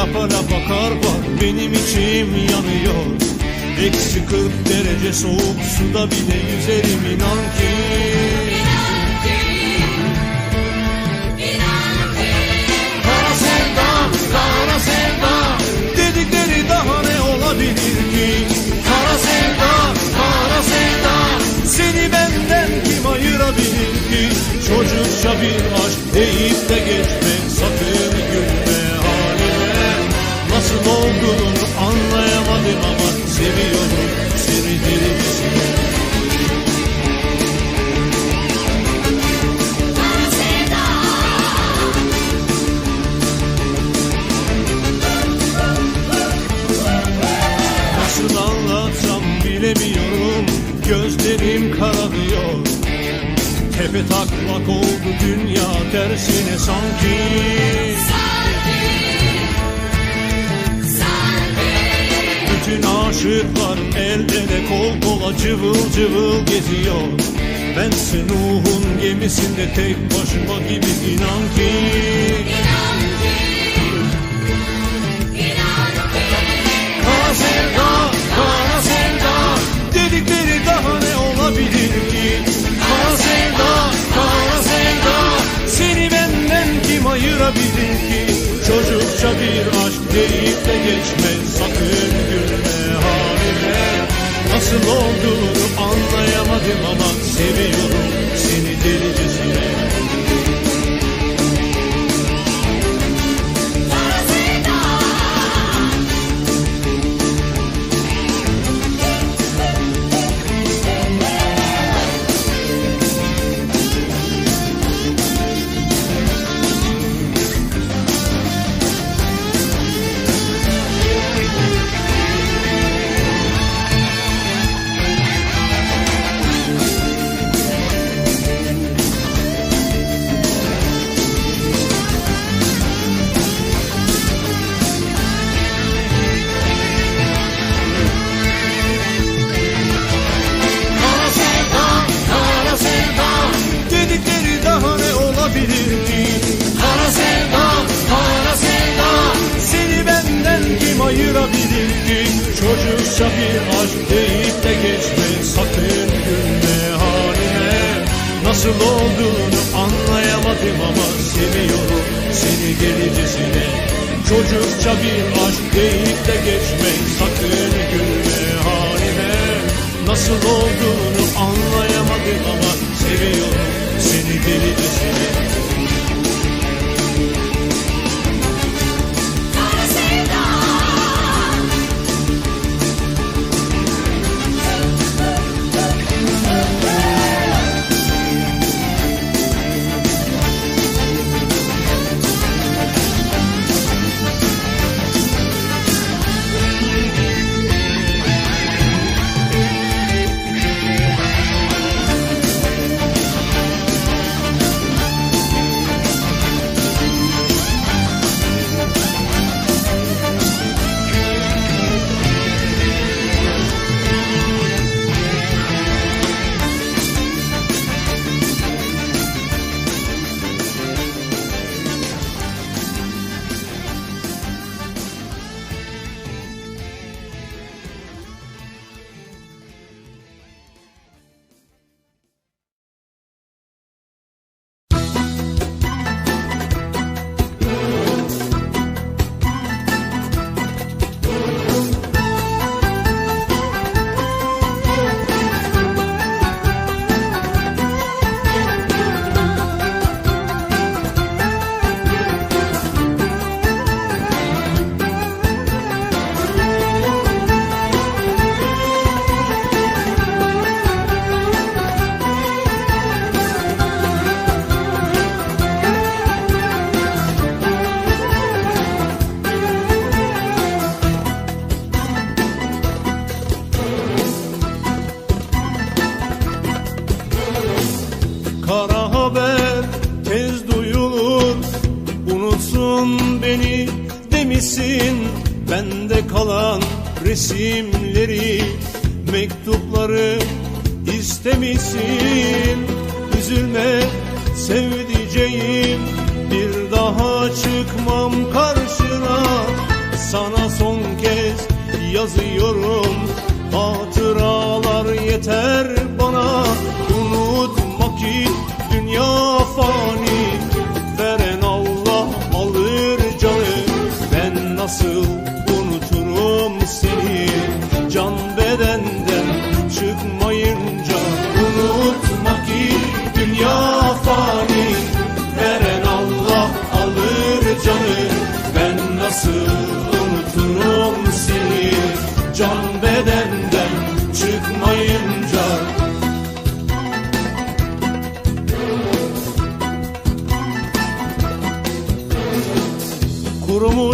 buz gibi lapa lapa kar var Benim içim yanıyor. Eksi 40 derece soğuk suda bile yüzerim inan ki tersine sanki. Bütün aşıklar el ele kol kola cıvıl cıvıl geziyor. Bense Nuh'un gemisinde tek başıma gibi inan ki. Kara sevda, kara geçme Sakın gülme halime. Nasıl olduğunu anlayamadım ama Seviyorum Çocukça bir aşk deyip de geçme Sakın gülme halime. Nasıl olduğunu anlayamadım ama Seviyorum seni delicesine Çocukça bir aşk deyip de geçme Sakın gülme halime. Nasıl olduğunu anlayamadım ama seviyorum seni delicesine. Resimleri mektupları istemişsin. Üzülme sevdiceğim bir daha çıkmam karşına. Sana son kez yazıyorum Hatıralar yeter bana. Unutma ki dünya fani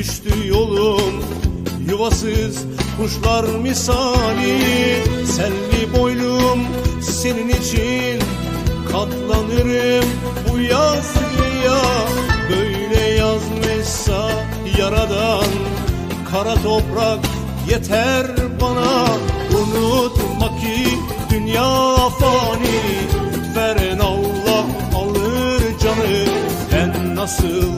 düştü yolum Yuvasız kuşlar misali. Selvi boylum senin için Katlanırım bu yazıya Böyle yazmışsa yaradan Kara toprak yeter bana. Unutma ki dünya fani. Veren Allah alır canı. Ben nasıl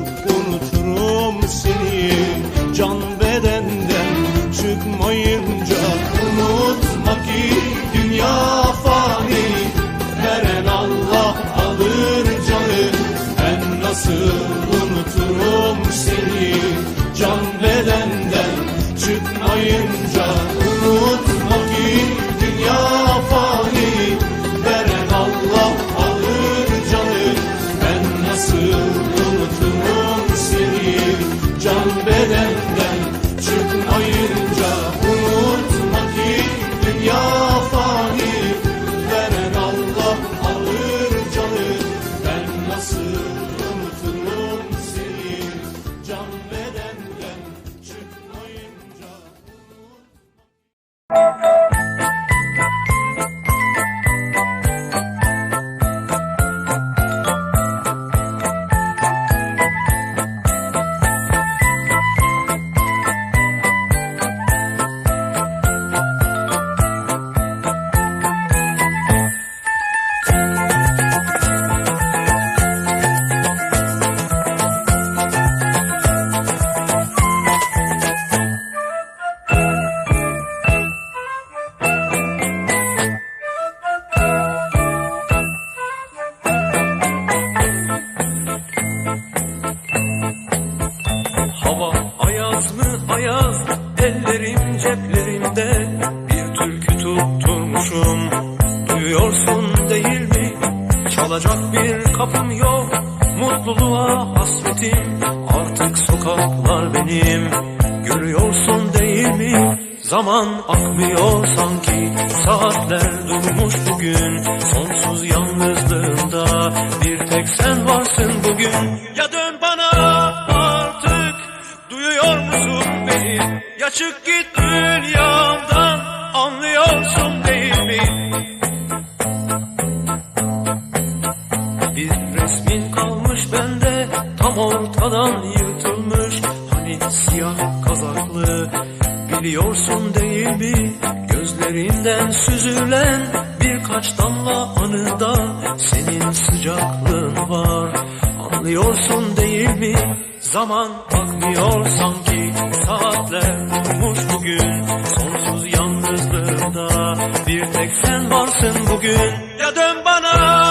boşum Duyuyorsun değil mi? Çalacak bir kapım yok. Mutluluğa hasretim. Artık sokaklar benim. Görüyorsun değil mi? Zaman akmıyor sanki. Saatler durmuş bugün. Sonsuz yalnızlığımda Bir tek sen varsın bugün. Ya dön bana artık. Duyuyor musun beni? Ya çık git dünya. Mi Gözlerinden süzülen Birkaç damla anıda Senin sıcaklığın var. Anlıyorsun değil mi? Zaman bakmıyor sanki. Saatler durmuş bugün Sonsuz yalnızlığımda Bir tek sen varsın bugün. Ya dön bana